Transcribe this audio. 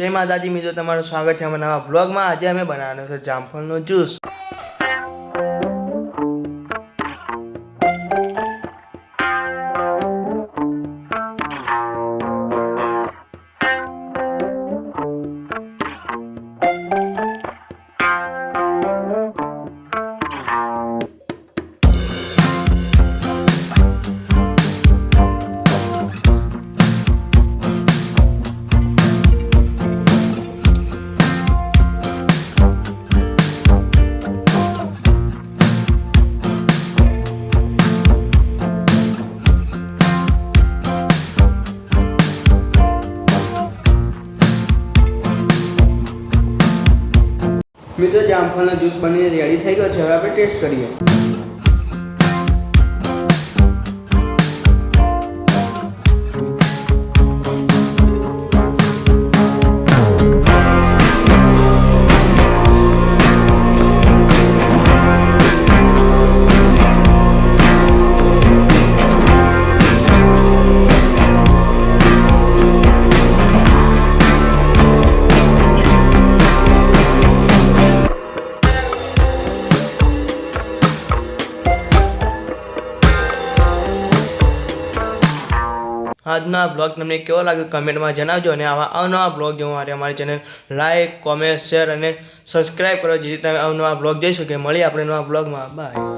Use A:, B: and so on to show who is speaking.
A: જય માતાજી, મિત્રો, તમારું સ્વાગત છે અમારા નવા બ્લોગમાં આજે અમે બનાવવાનો છે જામફળનો જ્યુસ મિત્રો જામફળનો જ્યુસ બનીને રેડી થઈ ગયો છે. હવે આપણે ટેસ્ટ કરીએ. આજનો બ્લોગ તમને કેવો લાગ્યો કમેન્ટમાં જણાવજો અને આવા અવનવા બ્લોગ જોવા માટે અમારી ચેનલ લાઈક, કોમેન્ટ, શેર અને સબસ્ક્રાઈબ કરો, જેથી તમે અવનવા બ્લોગ જોઈ શકે. મળીએ આપણે નવા બ્લોગમાં. બાય.